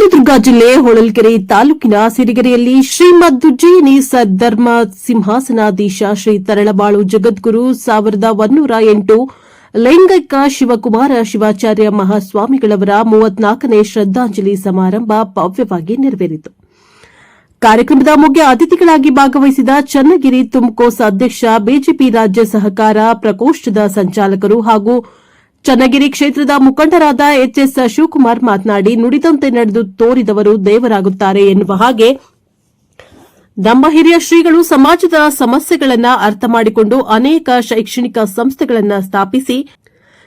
ಚಿತ್ರದುರ್ಗ ಜಿಲ್ಲೆ ಹೊಳಲ್ಕೆರೆ ತಾಲೂಕಿನ ಸಿರಿಗೆರೆಯಲ್ಲಿ ಶ್ರೀಮದ್ ಉಜ್ಜಯಿನಿ ಸದ್ಧರ್ಮ ಸಿಂಹಾಸನಾಧೀಶ ಶ್ರೀ ತರಳಬಾಳು ಜಗದ್ಗುರು ಸಾವಿರದ ಒನ್ನೂರ ಎಂಟು, ಲೈಂಗಿಕ ಶಿವಕುಮಾರ ಶಿವಾಚಾರ್ಯ ಮಹಾಸ್ವಾಮಿಗಳವರ ಮೂವತ್ನಾಲ್ಕನೇ ಶ್ರದ್ದಾಂಜಲಿ ಸಮಾರಂಭ ಭವ್ಯವಾಗಿ ನೆರವೇರಿತು. ಕಾರ್ಯಕ್ರಮದ ಮುಖ್ಯ ಅತಿಥಿಗಳಾಗಿ ಭಾಗವಹಿಸಿದ ಚನ್ನಗಿರಿ ತುಮಕೋಸ್ ಅಧ್ಯಕ್ಷ, ಬಿಜೆಪಿ ರಾಜ್ಯ ಸಹಕಾರ ಪ್ರಕೋಷ್ಠದ ಸಂಚಾಲಕರು ಹಾಗೂ ಚನ್ನಗಿರಿ ಕ್ಷೇತ್ರದ ಮುಖಂಡರಾದ ಎಚ್ಎಸ್ ಶಿವಕುಮಾರ್ ಮಾತನಾಡಿ, ನುಡಿದಂತೆ ನಡೆದು ತೋರಿದವರು ದೇವರಾಗುತ್ತಾರೆ ಎನ್ನುವ ಹಾಗೆ ನಮ್ಮ ಹಿರಿಯ ಶ್ರೀಗಳು ಸಮಾಜದ ಸಮಸ್ಯೆಗಳನ್ನು ಅರ್ಥ ಮಾಡಿಕೊಂಡು ಅನೇಕ ಶೈಕ್ಷಣಿಕ ಸಂಸ್ಥೆಗಳನ್ನು ಸ್ಥಾಪಿಸಿ,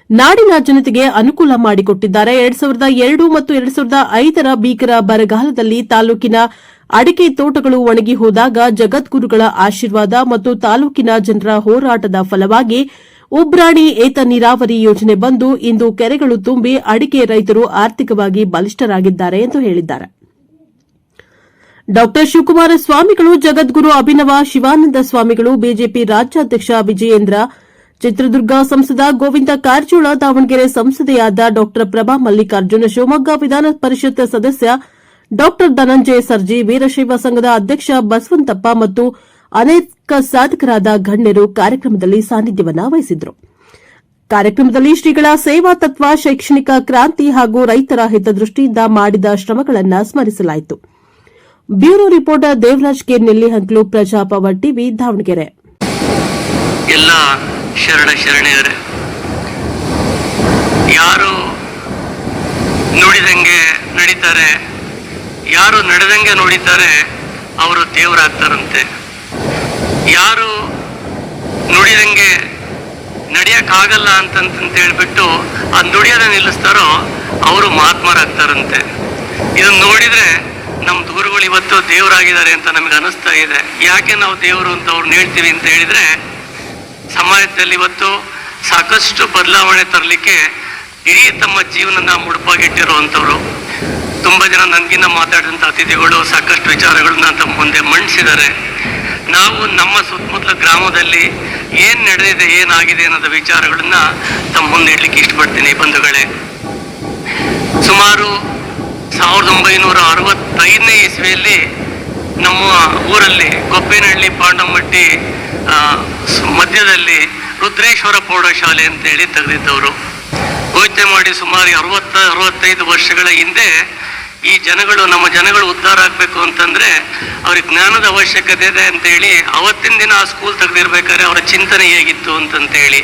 ನಾಡಿನ ಜನತೆಗೆ ಅನುಕೂಲ ಮಾಡಿಕೊಟ್ಟಿದ್ದಾರೆ. ಎರಡ್ ಸಾವಿರದ ಎರಡು ಮತ್ತು ಎರಡ್ ಸಾವಿರದ ಐದರ ಭೀಕರ ಬರಗಾಲದಲ್ಲಿ ತಾಲೂಕಿನ ಅಡಿಕೆ ತೋಟಗಳು ಒಣಗಿ ಹೋದಾಗ ಜಗದ್ಗುರುಗಳ ಆಶೀರ್ವಾದ ಮತ್ತು ತಾಲೂಕಿನ ಜನರ ಹೋರಾಟದ ಫಲವಾಗಿ ಉಬ್ರಾಣಿ ಏತ ನೀರಾವರಿ ಯೋಜನೆ ಬಂದು ಇಂದು ಕೆರೆಗಳು ತುಂಬಿ ಅಡಿಕೆ ರೈತರು ಆರ್ಥಿಕವಾಗಿ ಬಲಿಷ್ಠರಾಗಿದ್ದಾರೆ ಎಂದು ಹೇಳಿದ್ದಾರೆ. ಡಾ ಶಿವಕುಮಾರ ಸ್ವಾಮಿಗಳು, ಜಗದ್ಗುರು ಅಭಿನವ ಶಿವಾನಂದ ಸ್ವಾಮಿಗಳು, ಬಿಜೆಪಿ ರಾಜ್ಯಾಧ್ಯಕ್ಷ ವಿಜಯೇಂದ್ರ, ಚಿತ್ರದುರ್ಗ ಸಂಸದ ಗೋವಿಂದ ಕಾರಜೋಳ, ದಾವಣಗೆರೆ ಸಂಸದೆಯಾದ ಡಾ ಪ್ರಭಾ ಮಲ್ಲಿಕಾರ್ಜುನ ಶಿವಮೊಗ್ಗ ವಿಧಾನ ಪರಿಷತ್ ಸದಸ್ಯ ಡಾ ಧನಂಜಯ ಸರ್ಜಿ, ವೀರಶೈವ ಸಂಘದ ಅಧ್ಯಕ್ಷ ಬಸವಂತಪ್ಪ ಮತ್ತು ಅನೇಕ ಸಾಧಕರಾದ ಗಣ್ಯರು ಕಾರ್ಯಕ್ರಮದಲ್ಲಿ ಸಾನ್ನಿಧ್ಯವನ್ನ ವಹಿಸಿದ್ರು. ಕಾರ್ಯಕ್ರಮದಲ್ಲಿ ಶ್ರೀಗಳ ಸೇವಾ ತತ್ವ, ಶೈಕ್ಷಣಿಕ ಕ್ರಾಂತಿ ಹಾಗೂ ರೈತರ ಹಿತದೃಷ್ಟಿಯಿಂದ ಮಾಡಿದ ಶ್ರಮಗಳನ್ನು ಸ್ಮರಿಸಲಾಯಿತು. ಬ್ಯೂರೋ ರಿಪೋರ್ಟರ್ ದೇವರಾಜ್ ಕೆ ನೆಲ್ಲಿಹಂಕ್ಲು ಪ್ರಜಾಪವ ಟಿವಿ, ದಾವಣಗೆರೆ. ಎಲ್ಲ ಶರಣ ಶರಣೆಯರೇ, ಯಾರು ನುಡಿದಂಗೆ ನಡೀತಾರೆ, ಯಾರು ನಡೆದಂಗೆ ನುಡಿತಾರೆ ಅವರು ದೇವರಾಗ್ತಾರಂತೆ. ಯಾರು ನುಡಿದಂಗೆ ನಡೆಯೋಕ್ಕಾಗಲ್ಲ ಅಂತಂತ ಹೇಳ್ಬಿಟ್ಟು ಆ ನುಡಿಯೋದ ನಿಲ್ಲಿಸ್ತಾರೋ ಅವರು ಮಹಾತ್ಮರಾಗ್ತಾರಂತೆ. ಇದನ್ನು ನೋಡಿದ್ರೆ ನಮ್ಮ ಗುರುಗಳು ಇವತ್ತು ದೇವರಾಗಿದ್ದಾರೆ ಅಂತ ನಮಗೆ ಅನಿಸ್ತಾ ಇದೆ. ಯಾಕೆ ನಾವು ದೇವರು ಅಂತ ಅವ್ರನ್ನ ಹೇಳ್ತೀವಿ ಅಂತ ಹೇಳಿದ್ರೆ, ಸಮಾಜದಲ್ಲಿ ಇವತ್ತು ಸಾಕಷ್ಟು ಬದಲಾವಣೆ ತರಲಿಕ್ಕೆ ಇಡೀ ತಮ್ಮ ಜೀವನನ ಮುಡುಪಾಗಿಟ್ಟಿರುವಂಥವ್ರು. ತುಂಬ ಜನ ನನಗಿನ್ನ ಮಾತಾಡಿದಂಥ ಅತಿಥಿಗಳು, ಸಾಕಷ್ಟು ವಿಚಾರಗಳನ್ನ ತಮ್ಮ ಮುಂದೆ ಮಂಡಿಸಿದ್ದಾರೆ. ನಾವು ನಮ್ಮ ಸುತ್ತಮುತ್ತಲ ಗ್ರಾಮದಲ್ಲಿ ಏನು ನಡೆದಿದೆ, ಏನಾಗಿದೆ ಅನ್ನೋದ ವಿಚಾರಗಳನ್ನ ತಮ್ಮ ಮುಂದೆ ಇಡ್ಲಿಕ್ಕೆ ಇಷ್ಟಪಡ್ತೀನಿ ಬಂಧುಗಳೇ. ಸುಮಾರು ಸಾವಿರದ ಒಂಬೈನೂರ ಅರವತ್ತೈದನೇ ಇಸ್ವಿಯಲ್ಲಿ ನಮ್ಮ ಊರಲ್ಲಿ ಗೊಬ್ಬೇನಹಳ್ಳಿ ಪಾಂಡಮಟ್ಟಿ ಮಧ್ಯದಲ್ಲಿ ರುದ್ರೇಶ್ವರ ಪ್ರೌಢಶಾಲೆ ಅಂತೇಳಿ ತೆಗೆದಿದ್ದವರು. ಯೋಚನೆ ಮಾಡಿ ಸುಮಾರು ಅರವತ್ತ, ಅರವತ್ತೈದು ವರ್ಷಗಳ ಹಿಂದೆ ಈ ಜನಗಳು ನಮ್ಮ ಜನಗಳು ಉದ್ಧಾರ ಆಗಬೇಕು ಅಂತಂದ್ರೆ ಅವ್ರಿಗೆ ಜ್ಞಾನದ ಅವಶ್ಯಕತೆ ಇದೆ ಅಂತೇಳಿ ಅವತ್ತಿನ ದಿನ ಆ ಸ್ಕೂಲ್ ತೆಗೆದಿರ್ಬೇಕಾದ್ರೆ ಅವರ ಚಿಂತನೆ ಹೇಗಿತ್ತು ಅಂತಂತೇಳಿ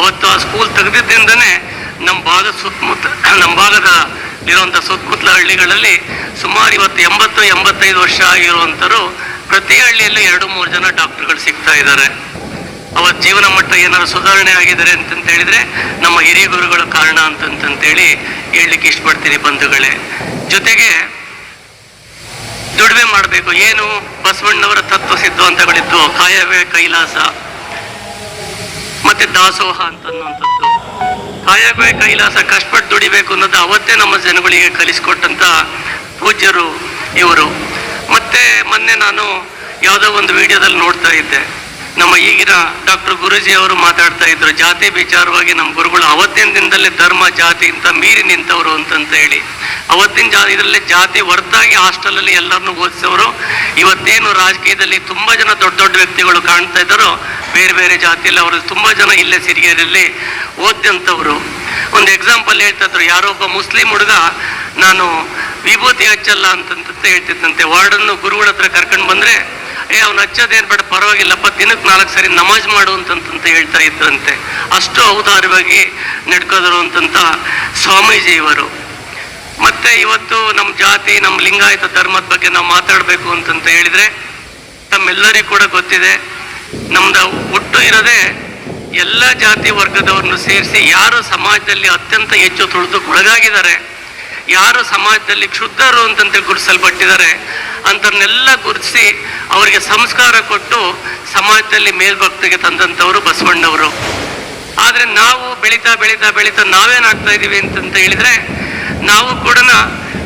ಅವತ್ತು ಆ ಸ್ಕೂಲ್ ತೆಗೆದಿದ್ದರಿಂದನೇ ನಮ್ಮ ಭಾಗದ ಸುತ್ತಮುತ್ತ, ನಮ್ಮ ಭಾಗದ ಇರುವಂಥ ಸುತ್ತಮುತ್ತಲ ಹಳ್ಳಿಗಳಲ್ಲಿ ಸುಮಾರು ಇವತ್ತು ಎಂಬತ್ತು ಎಂಬತ್ತೈದು ವರ್ಷ ಆಗಿರುವಂಥರು ಪ್ರತಿ ಹಳ್ಳಿಯಲ್ಲೂ ಎರಡು ಮೂರು ಜನ ಡಾಕ್ಟರ್ಗಳು ಸಿಗ್ತಾ ಇದ್ದಾರೆ. ಅವತ್ತು ಜೀವನ ಮಟ್ಟ ಏನಾದ್ರು ಸುಧಾರಣೆ ಆಗಿದ್ದಾರೆ ಅಂತಂತ ಹೇಳಿದ್ರೆ ನಮ್ಮ ಹಿರಿಯ ಗುರುಗಳ ಕಾರಣ ಅಂತಂತೇಳಿ ಹೇಳಲಿಕ್ಕೆ ಇಷ್ಟಪಡ್ತೀನಿ ಬಂಧುಗಳೇ. ಜೊತೆಗೆ ದುಡಿಮೆ ಮಾಡಬೇಕು. ಏನು ಬಸವಣ್ಣವರ ತತ್ವ ಸಿದ್ಧಾಂತಗಳಿದ್ದು ಕಾಯವೇ ಕೈಲಾಸ, ಮತ್ತೆ ದಾಸೋಹ ಅಂತನ್ನುವಂಥದ್ದು. ಕಾಯವೇ ಕೈಲಾಸ ಕಷ್ಟಪಟ್ಟು ದುಡಿಬೇಕು ಅನ್ನೋದು ಅವತ್ತೇ ನಮ್ಮ ಜನಗಳಿಗೆ ಕಲಿಸ್ಕೊಟ್ಟಂತ ಪೂಜ್ಯರು ಇವರು. ಮತ್ತೆ ಮೊನ್ನೆ ನಾನು ಯಾವುದೋ ಒಂದು ವಿಡಿಯೋದಲ್ಲಿ ನೋಡ್ತಾ ಇದ್ದೆ. ನಮ್ಮ ಈಗಿನ ಡಾಕ್ಟರ್ ಗುರುಜಿ ಅವರು ಮಾತಾಡ್ತಾ ಇದ್ರು, ಜಾತಿ ವಿಚಾರವಾಗಿ ನಮ್ಮ ಗುರುಗಳು ಅವತ್ತಿನ ದಿನದಲ್ಲೇ ಧರ್ಮ, ಜಾತಿ ಅಂತ ಮೀರಿ ನಿಂತವರು ಅಂತಂತ ಹೇಳಿ. ಅವತ್ತಿನ ಜಾ ಇದರಲ್ಲಿ ಜಾತಿ ಹೊರತಾಗಿ ಹಾಸ್ಟೆಲಲ್ಲಿ ಎಲ್ಲರನ್ನು ಓದಿಸೋರು. ಇವತ್ತೇನು ರಾಜಕೀಯದಲ್ಲಿ ತುಂಬಾ ಜನ ದೊಡ್ಡ ದೊಡ್ಡ ವ್ಯಕ್ತಿಗಳು ಕಾಣ್ತಾ ಇದ್ದಾರೋ, ಬೇರೆ ಬೇರೆ ಜಾತಿಯಲ್ಲಿ ಅವರು ತುಂಬಾ ಜನ ಇಲ್ಲೇ ಸಿರಿಗೆರೆಯಲ್ಲಿ ಓದ್ದಂಥವ್ರು. ಒಂದು ಎಕ್ಸಾಂಪಲ್ ಹೇಳ್ತಾ ಇದ್ರು, ಯಾರೋ ಒಬ್ಬ ಮುಸ್ಲಿಂ ಹುಡುಗ, ನಾನು ವಿಭೂತಿ ಹಚ್ಚಲ್ಲ ಅಂತಂತ ಹೇಳ್ತಿದ್ದಂತೆ, ವಾರ್ಡನ್ನು ಗುರುಗಳ ಹತ್ರ ಕರ್ಕೊಂಡು ಬಂದ್ರೆ ಏ, ಅವ್ನು ಹಚ್ಚೋದೇನು ಬೇಡ, ಪರವಾಗಿಲ್ಲಪ್ಪ ದಿನಕ್ಕೆ ನಾಲ್ಕು ಸರಿ ನಮಾಜ್ ಮಾಡು ಅಂತಂತ ಹೇಳ್ತಾ ಇದ್ರಂತೆ. ಅಷ್ಟು ಔದಾರ್ಯವಾಗಿ ನಡ್ಕೋದ್ರು ಅಂತಂತ ಸ್ವಾಮೀಜಿ ಇವರು ಮತ್ತೆ ಇವತ್ತು ನಮ್ಮ ಜಾತಿ ನಮ್ಮ ಲಿಂಗಾಯತ ಧರ್ಮದ ಬಗ್ಗೆ ನಾವು ಮಾತಾಡಬೇಕು ಅಂತಂತ ಹೇಳಿದ್ರೆ, ತಮ್ಮೆಲ್ಲರಿಗೂ ಕೂಡ ಗೊತ್ತಿದೆ. ನಮ್ದು ಒಟ್ಟು ಇರೋದೇ ಎಲ್ಲ ಜಾತಿ ವರ್ಗದವ್ರನ್ನು ಸೇರಿಸಿ ಯಾರು ಸಮಾಜದಲ್ಲಿ ಅತ್ಯಂತ ಹೆಚ್ಚು ತುಳಿದು ಒಳಗಾಗಿದ್ದಾರೆ. ಯಾರು ಸಮಾಜದಲ್ಲಿ ಕ್ಷುದ್ಧರು ಅಂತಂತ ಗುರುತಿಸಲ್ಪಟ್ಟಿದ್ದಾರೆ ಅಂಥವ್ರನ್ನೆಲ್ಲ ಗುರುತಿಸಿ ಅವರಿಗೆ ಸಂಸ್ಕಾರ ಕೊಟ್ಟು ಸಮಾಜದಲ್ಲಿ ಮೇಲ್ಭಕ್ತಿಗೆ ತಂದಂಥವರು ಬಸವಣ್ಣವರು. ಆದರೆ ನಾವು ಬೆಳೀತಾ ಬೆಳೀತಾ ಬೆಳೀತಾ ನಾವೇನಾಗ್ತಾ ಇದ್ದೀವಿ ಅಂತಂತ ಹೇಳಿದರೆ ನಾವು ಕೂಡ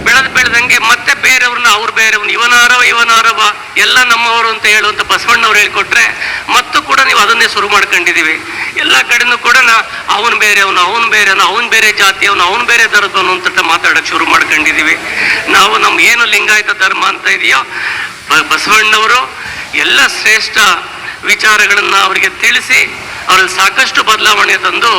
ಬೆಳೆದ್ ಬೆಳೆದಂಗೆ ಮತ್ತೆ ಬೇರೆಯವ್ರನ್ನ ಅವ್ರು ಬೇರೆಯವ್ರನ್ನ ಇವನಾರವ ಇವನಾರವ, ಎಲ್ಲ ನಮ್ಮವರು ಅಂತ ಹೇಳುವಂತ ಬಸವಣ್ಣವ್ರು ಹೇಳ್ಕೊಟ್ರೆ ಮತ್ತು ಕೂಡ ನೀವು ಅದನ್ನೇ ಶುರು ಮಾಡ್ಕೊಂಡಿದ್ದೀವಿ. ಎಲ್ಲ ಕಡೆನೂ ಕೂಡ ಅವನು ಬೇರೆಯವನು ಅವನು ಬೇರೆಯವನು, ಅವನು ಬೇರೆ ಜಾತಿಯವನು, ಅವನು ಬೇರೆ ಧರ್ಮದವನು ಅಂತ ಮಾತಾಡಕ್ ಶುರು ಮಾಡ್ಕೊಂಡಿದ್ದೀವಿ. ನಾವು ನಮ್ಮ ಏನು ಲಿಂಗಾಯತ ಧರ್ಮ ಅಂತ ಇದೆಯೋ ಬಸವಣ್ಣವರು ಎಲ್ಲ ಶ್ರೇಷ್ಠ ವಿಚಾರಗಳನ್ನ ಅವರಿಗೆ ತಿಳಿಸಿ ಅವರಲ್ಲಿ ಸಾಕಷ್ಟು ಬದಲಾವಣೆ ತಂದು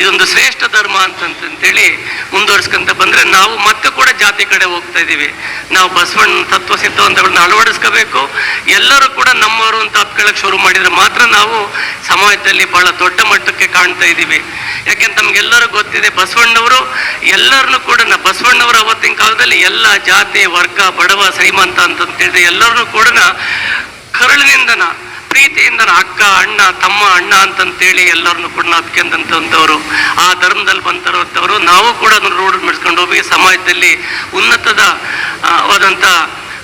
ಇದೊಂದು ಶ್ರೇಷ್ಠ ಧರ್ಮ ಅಂತಂತೇಳಿ ಮುಂದುವರ್ಸ್ಕೊಂತ ಬಂದ್ರೆ ನಾವು ಮತ್ತೆ ಕೂಡ ಜಾತಿ ಕಡೆ ಹೋಗ್ತಾ ಇದ್ದೀವಿ ನಾವು ಬಸವಣ್ಣ ತತ್ವ ಸಿದ್ಧಾಂತಗಳನ್ನ ಅಳವಡಿಸ್ಕೋಬೇಕು. ಎಲ್ಲರೂ ಕೂಡ ನಮ್ಮವರು ಅಂತ ಅಪ್ಕೊಳ್ಳೋಕೆ ಶುರು ಮಾಡಿದರೆ ಮಾತ್ರ ನಾವು ಸಮಾಜದಲ್ಲಿ ಬಹಳ ದೊಡ್ಡ ಮಟ್ಟಕ್ಕೆ ಕಾಣ್ತಾ ಇದ್ದೀವಿ ಯಾಕೆಂತ ನಮಗೆಲ್ಲರೂ ಗೊತ್ತಿದೆ, ಬಸವಣ್ಣವರು ಎಲ್ಲರನ್ನು ಕೂಡ ನಾ, ಬಸವಣ್ಣವರು ಅವತ್ತಿನ ಕಾಲದಲ್ಲಿ ಎಲ್ಲ ಜಾತಿ, ವರ್ಗ, ಬಡವ, ಶ್ರೀಮಂತ ಅಂತ ಹೇಳಿದ್ರೆ ಎಲ್ಲರನ್ನು ಕೂಡ ಕರುಳಿನಿಂದನ ಪ್ರೀತಿಯಿಂದನ ಅಕ್ಕ ಅಣ್ಣ ತಮ್ಮ ಅಣ್ಣ ಅಂತಂತೇಳಿ ಎಲ್ಲರನ್ನು ಕೂಡ ನಾಪ್ಕೊಂಡಂಥವ್ರು ಆ ಧರ್ಮದಲ್ಲಿ ಬಂತರೋಂಥವ್ರು ನಾವು ಕೂಡ ಅದನ್ನು ರೂಢ ಮಾಡಿಸ್ಕೊಂಡು ಹೋಗಿ ಸಮಾಜದಲ್ಲಿ ಉನ್ನತದ ಆ,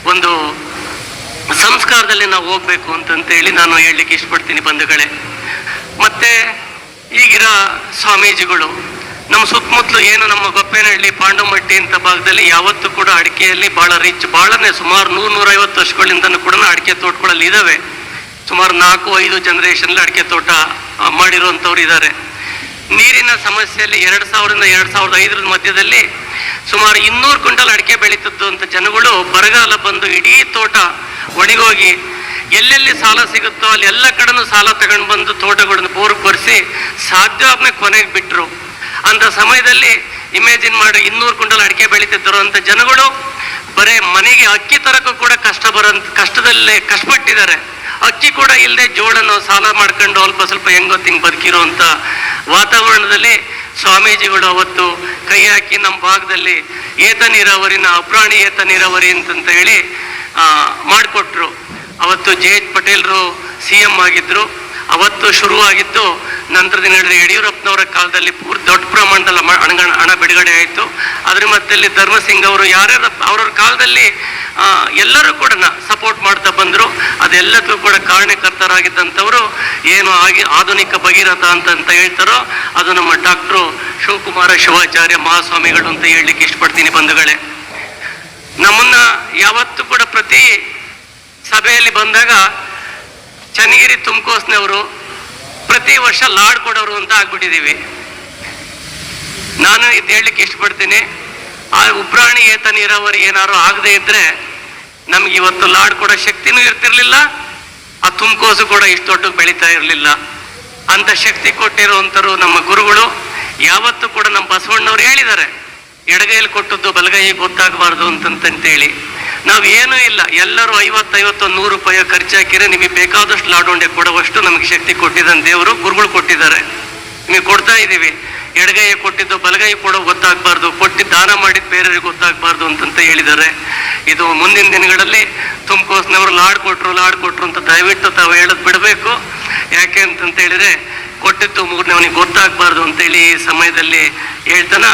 ಒಂದು ಸಂಸ್ಕಾರದಲ್ಲಿ ನಾವು ಹೋಗ್ಬೇಕು ಅಂತಂತೇಳಿ ನಾನು ಹೇಳಲಿಕ್ಕೆ ಇಷ್ಟಪಡ್ತೀನಿ ಬಂಧುಗಳೇ. ಮತ್ತೆ ಈಗಿರೋ ಸ್ವಾಮೀಜಿಗಳು ನಮ್ಮ ಸುತ್ತಮುತ್ತಲು ಏನು ನಮ್ಮ ಗೊಪ್ಪೇನಹಳ್ಳಿ ಪಾಂಡಮಟ್ಟಿ ಅಂತ ಭಾಗದಲ್ಲಿ ಯಾವತ್ತೂ ಕೂಡ ಅಡಿಕೆಯಲ್ಲಿ ಬಹಳ ರಿಚ್ ಬಹಳನೇ ಸುಮಾರು ನೂರ ನೂರೈವತ್ತು ವರ್ಷಗಳಿಂದನೂ ಕೂಡ ಅಡಿಕೆ ತೋಟಗಳಲ್ಲಿ ಇದಾವೆ ಸುಮಾರು ನಾಲ್ಕು, ಐದು ಜನರೇಷನ್ ಅಡಿಕೆ ತೋಟ ಮಾಡಿರುವಂಥವ್ರು ಇದ್ದಾರೆ ನೀರಿನ ಸಮಸ್ಯೆಯಲ್ಲಿ ಎರಡ್ ಸಾವಿರದಿಂದ ಎರಡ್ ಸಾವಿರದ ಐದರ ಮಧ್ಯದಲ್ಲಿ ಸುಮಾರು ಇನ್ನೂರು ಕ್ವಿಂಟಲ್ ಅಡಿಕೆ ಬೆಳೀತದ್ದು ಅಂತ ಜನಗಳು ಬರಗಾಲ ಬಂದು ಇಡೀ ತೋಟ ಒಣಗೋಗಿ ಎಲ್ಲೆಲ್ಲಿ ಸಾಲ ಸಿಗುತ್ತೋ ಅಲ್ಲಿ ಎಲ್ಲ ಕಡೆನೂ ಸಾಲ ತಗೊಂಡು ಬಂದು ತೋಟಗಳನ್ನು ಬೋರ್ ಕೊರೆಸಿ ಸಾಧ್ಯ ಕೊನೆಗೆ ಬಿಟ್ರು. ಅಂಥ ಸಮಯದಲ್ಲಿ ಇಮೇಜಿನ್ ಮಾಡಿ ಇನ್ನೂರು ಕ್ವಿಂಟಲ್ ಅಡಿಕೆ ಬೆಳೀತಿದ್ರು ಅಂತ ಜನಗಳು ಬರೇ ಮನೆಗೆ ಅಕ್ಕಿ ತರಕ್ಕೂ ಕೂಡ ಕಷ್ಟ ಬರೋ ಕಷ್ಟದಲ್ಲೇ ಕಷ್ಟಪಟ್ಟಿದ್ದಾರೆ. ಅಕ್ಕಿ ಕೂಡ ಇಲ್ಲದೆ ಜೋಳನ ಸಾಲ ಮಾಡ್ಕೊಂಡು ಅಲ್ಪ ಸ್ವಲ್ಪ ಹೆಂಗೋ ತಿಂಗ್ ಬದುಕಿರೋಂತ ವಾತಾವರಣದಲ್ಲಿ ಸ್ವಾಮೀಜಿಗಳು ಅವತ್ತು ಕೈ ಹಾಕಿ ನಮ್ಮ ಭಾಗದಲ್ಲಿ ಏತ ನೀರಾವರಿನ ಅಪ್ರಾಣಿ ಏತ ನೀರಾವರಿ ಅಂತಂತ ಹೇಳಿ ಮಾಡಿಕೊಟ್ರು. ಅವತ್ತು ಜೆ ಎಚ್ ಪಟೇಲ್ರು ಸಿ ಎಂ ಆಗಿದ್ರು. ಅವತ್ತು ಶುರುವಾಗಿತ್ತು ನಂತರ ದಿನಗಳಲ್ಲಿ ಯಡಿಯೂರಪ್ಪನವರ ಕಾಲದಲ್ಲಿ ಪೂರ್ ದೊಡ್ಡ ಪ್ರಮಾಣದಲ್ಲಿ ಹಣ ಬಿಡುಗಡೆ ಆಯಿತು. ಅದ್ರ ಮತ್ತಲ್ಲಿ ಧರ್ಮಸಿಂಗ್ ಅವರು ಯಾರ್ಯಾರ ಅವ್ರವ್ರ ಕಾಲದಲ್ಲಿ ಎಲ್ಲರೂ ಕೂಡ ಸಪೋರ್ಟ್ ಮಾಡ್ತಾ ಬಂದರು. ಅದೆಲ್ಲಕ್ಕೂ ಕೂಡ ಕಾರಣಕರ್ತರಾಗಿದ್ದಂಥವರು ಏನು ಆಗಿ ಆಧುನಿಕ ಭಗೀರಥ ಅಂತ ಅಂತ ಹೇಳ್ತಾರೋ, ಅದು ನಮ್ಮ ಡಾಕ್ಟ್ರು ಶಿವಕುಮಾರ ಶಿವಾಚಾರ್ಯ ಮಹಾಸ್ವಾಮಿಗಳು ಅಂತ ಹೇಳಲಿಕ್ಕೆ ಇಷ್ಟಪಡ್ತೀನಿ ಬಂಧುಗಳೇ. ನಮ್ಮನ್ನ ಯಾವತ್ತೂ ಕೂಡ ಪ್ರತಿ ಸಭೆಯಲ್ಲಿ ಬಂದಾಗ ಚನ್ನಗಿರಿ ತುಮಕೋಸ್ನವರು ಪ್ರತಿ ವರ್ಷ ಲಾಡ್ ಕೊಡೋರು ಅಂತ ಆಗ್ಬಿಟ್ಟಿದ್ದೀವಿ. ನಾನು ಇದು ಹೇಳಲಿಕ್ಕೆ ಇಷ್ಟಪಡ್ತೀನಿ. ಆ ಉಬ್ರಾಣಿ ಏತ ನೀರಾವರಿ ಏನಾದ್ರು ಆಗದೆ ಇದ್ರೆ ನಮ್ಗೆ ಇವತ್ತು ಲಾಡ್ ಕೊಡೋ ಶಕ್ತಿನೂ ಇರ್ತಿರ್ಲಿಲ್ಲ, ಆ ತುಮಕೋಸು ಕೂಡ ಇಷ್ಟು ದೊಡ್ಡ ಬೆಳೀತಾ ಇರಲಿಲ್ಲ. ಅಂತ ಶಕ್ತಿ ಕೊಟ್ಟಿರುವಂಥರು ನಮ್ಮ ಗುರುಗಳು, ಯಾವತ್ತೂ ಕೂಡ ನಮ್ಮ ಬಸವಣ್ಣವ್ರು ಹೇಳಿದ್ದಾರೆ ಎಡಗೈಯಲ್ಲಿ ಕೊಟ್ಟದ್ದು ಬಲಗೈ ಗೊತ್ತಾಗಬಾರ್ದು ಅಂತಂತೇಳಿ ನಾವು ಏನೂ ಇಲ್ಲ, ಎಲ್ಲರೂ ಐವತ್ತೈವತ್ತು ನೂರು ರೂಪಾಯಿ ಖರ್ಚು ಹಾಕಿದ್ರೆ ನಿಮಗೆ ಬೇಕಾದಷ್ಟು ಲಾಡೋಂಡೆ ಕೊಡುವಷ್ಟು ನಮಗೆ ಶಕ್ತಿ ಕೊಟ್ಟಿದ್ದಾನೆ ದೇವರು, ಗುರುಗಳು ಕೊಟ್ಟಿದ್ದಾರೆ. ನಿಮಗೆ ಕೊಡ್ತಾ ಇದ್ದೀವಿ. ಎಡಗೈ ಕೊಟ್ಟಿದ್ದು, ಬಲಗೈ ಕೂಡ ಗೊತ್ತಾಗಬಾರ್ದು. ಕೊಟ್ಟು ದಾನ ಮಾಡಿದ ಬೇರೆಯವ್ರಿಗೆ ಗೊತ್ತಾಗಬಾರ್ದು ಅಂತಂತ ಹೇಳಿದ್ದಾರೆ. ಇದು ಮುಂದಿನ ದಿನಗಳಲ್ಲಿ ತುಮಕೋಸ್ನವರು ಲಾಡ್ ಕೊಟ್ಟರು ಲಾಡ್ ಕೊಟ್ಟರು ಅಂತ ದಯವಿಟ್ಟು ತಾವು ಹೇಳೋದು ಬಿಡಬೇಕು. ಯಾಕೆ ಅಂತಂತ ಹೇಳಿದ್ರೆ, ಕೊಟ್ಟಿದ್ದು ಮೂರನೇವನಿಗೆ ಗೊತ್ತಾಗಬಾರ್ದು ಅಂತೇಳಿ ಈ ಸಮಯದಲ್ಲಿ ಹೇಳ್ತಾನ.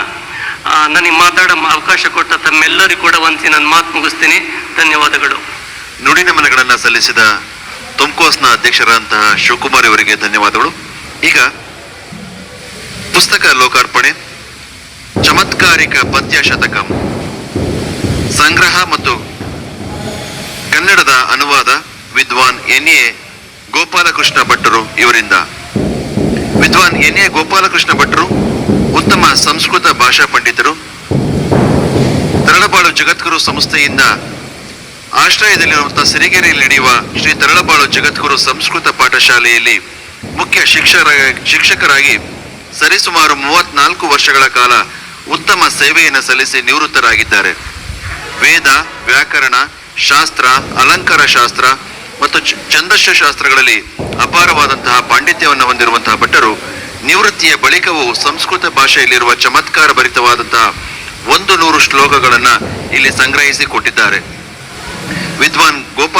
ನನಗೆ ಮಾತಾಡೋ ಅವಕಾಶ ಕೊಟ್ಟ ತಮ್ಮೆಲ್ಲರಿಗೂ ಕೂಡ ಒಂದ್ಸಿ ನನ್ನ ಮಾತು ಮುಗಿಸ್ತೀನಿ. ಧನ್ಯವಾದಗಳು. ನುಡಿ ನಮನಗಳನ್ನು ಸಲ್ಲಿಸಿದ ತುಮ್ಕೋಸ್ನ ಅಧ್ಯಕ್ಷರಾದಂತಹ ಶಿವಕುಮಾರ್ ಅವರಿಗೆ ಧನ್ಯವಾದಗಳು. ಈಗ ಪುಸ್ತಕ ಲೋಕಾರ್ಪಣೆ, ಚಮತ್ಕಾರಿಕ ಪದ್ಯ ಶತಕಂ, ಸಂಗ್ರಹ ಮತ್ತು ಕನ್ನಡದ ಅನುವಾದ ವಿದ್ವಾನ್ ಎನ್ ಎ ಗೋಪಾಲಕೃಷ್ಣ ಭಟ್ಟರು ಇವರಿಂದ. ವಿದ್ವಾನ್ ಎನ್ ಎ ಗೋಪಾಲಕೃಷ್ಣ ಭಟ್ಟರು ಉತ್ತಮ ಸಂಸ್ಕೃತ ಭಾಷಾ ಪಂಡಿತರು. ತರಳಬಾಳು ಜಗದ್ಗುರು ಸಂಸ್ಥೆಯಿಂದ ಆಶ್ರಯದಲ್ಲಿರುವಂತಹ ಸಿರಿಗೆರೆಯಲ್ಲಿ ನಡೆಯುವ ಶ್ರೀ ತರಳಬಾಳು ಜಗದ್ಗುರು ಸಂಸ್ಕೃತ ಪಾಠಶಾಲೆಯಲ್ಲಿ ಮುಖ್ಯ ಶಿಕ್ಷಕರಾಗಿ ಶಿಕ್ಷಕರಾಗಿ ಸರಿಸುಮಾರು ಮೂವತ್ನಾಲ್ಕು ವರ್ಷಗಳ ಕಾಲ ಉತ್ತಮ ಸೇವೆಯನ್ನು ಸಲ್ಲಿಸಿ ನಿವೃತ್ತರಾಗಿದ್ದಾರೆ. ವೇದ, ವ್ಯಾಕರಣ, ಶಾಸ್ತ್ರ, ಅಲಂಕಾರ ಶಾಸ್ತ್ರ ಮತ್ತು ಚ- ಶಾಸ್ತ್ರಗಳಲ್ಲಿ ಅಪಾರವಾದಂತಹ ಪಾಂಡಿತ್ಯವನ್ನು ಹೊಂದಿರುವಂತಹ ಭಟ್ಟರು ನಿವೃತ್ತಿಯ ಬಳಿಕವೂ ಸಂಸ್ಕೃತ ಭಾಷೆಯಲ್ಲಿರುವ ಚಮತ್ಕಾರ ಭರಿತವಾದಂತಹ ಒಂದು ನೂರು ಶ್ಲೋಕಗಳನ್ನ ಇಲ್ಲಿ ಸಂಗ್ರಹಿಸಿ ಕೊಟ್ಟಿದ್ದಾರೆ. ವಿದ್ವಾನ್